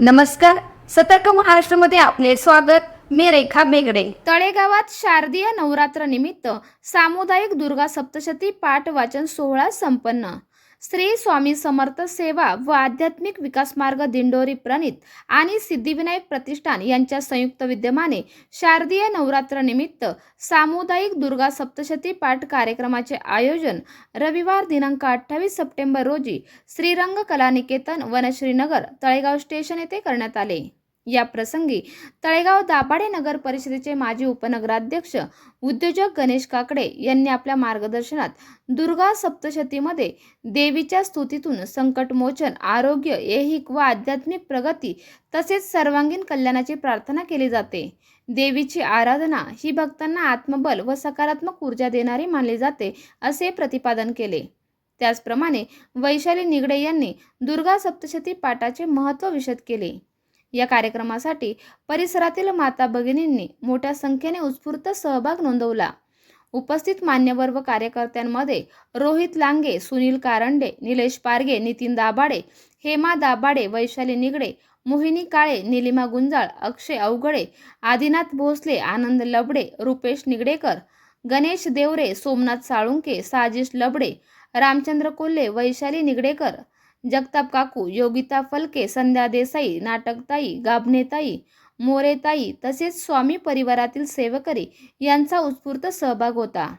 नमस्कार सतर्क महाराष्ट्रामध्ये आपले स्वागत. मी रेखा बेगडे. तळेगावात शारदीय नवरात्र निमित्त सामुदायिक दुर्गा सप्तशती पाठ वाचन सोहळा संपन्न. श्री स्वामी समर्थ सेवा व आध्यात्मिक विकास मार्ग दिंडोरी प्रणित आणि सिद्धिविनायक प्रतिष्ठान यांच्या संयुक्त विद्यमाने शारदीय नवरात्र निमित्त सामुदायिक दुर्गा सप्तशती पाठ कार्यक्रमाचे आयोजन रविवार दिनांक अठ्ठावीस सप्टेंबर रोजी श्रीरंग कलानिकेतन वनश्रीनगर तळेगाव स्टेशन येथे करण्यात आले. या प्रसंगी तळेगाव दाभाडे नगर परिषदेचे माजी उपनगराध्यक्ष उद्योजक गणेश काकडे यांनी आपल्या मार्गदर्शनात दुर्गा सप्तशतीमध्ये देवीच्या स्तुतीतून संकटमोचन आरोग्य ऐहिक व आध्यात्मिक प्रगती तसेच सर्वांगीण कल्याणाची प्रार्थना केली जाते. देवीची आराधना ही भक्तांना आत्मबल व सकारात्मक ऊर्जा देणारी मानली जाते असे प्रतिपादन केले. त्याचप्रमाणे वैशाली निगडे यांनी दुर्गा सप्तशती पाठाचे महत्त्व विशद केले. या कार्यक्रमासाठी परिसरातील माता भगिनींनी मोठ्या संख्येने उत्स्फूर्त सहभाग नोंदवला. उपस्थित मान्यवर व कार्यकर्त्यांमध्ये रोहित लांगे सुनील कारंडे निलेश पारगे नितीन दाभाडे हेमा दाभाडे वैशाली निगडे मोहिनी काळे निलिमा गुंजाळ अक्षय अवघडे आदिनाथ भोसले आनंद लबडे रुपेश निगडेकर गणेश देवरे सोमनाथ साळुंके साजिश लबडे रामचंद्र कोल्हे वैशाली निगडेकर जगताप काकू योगिता फलके संध्या देसाई नाटकताई गाभणेताई मोरेताई तसेच स्वामी परिवारातील सेवकरी यांचा उत्स्फूर्त सहभाग होता.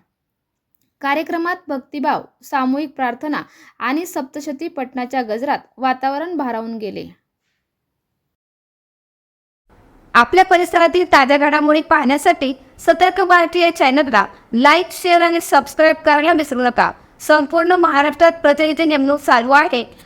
कार्यक्रमात भक्तिभाव सामूहिक प्रार्थना आणि सप्तशती पठणाच्या गजरात वातावरण भारावून गेले. आपल्या परिसरातील ताज्या घडामोडी पाहण्यासाठी सतर्क मराठी या चॅनलला लाईक शेअर आणि सबस्क्राईब करायला विसरू नका. संपूर्ण महाराष्ट्रात प्रतिनिधी नेमणूक चालू आहे.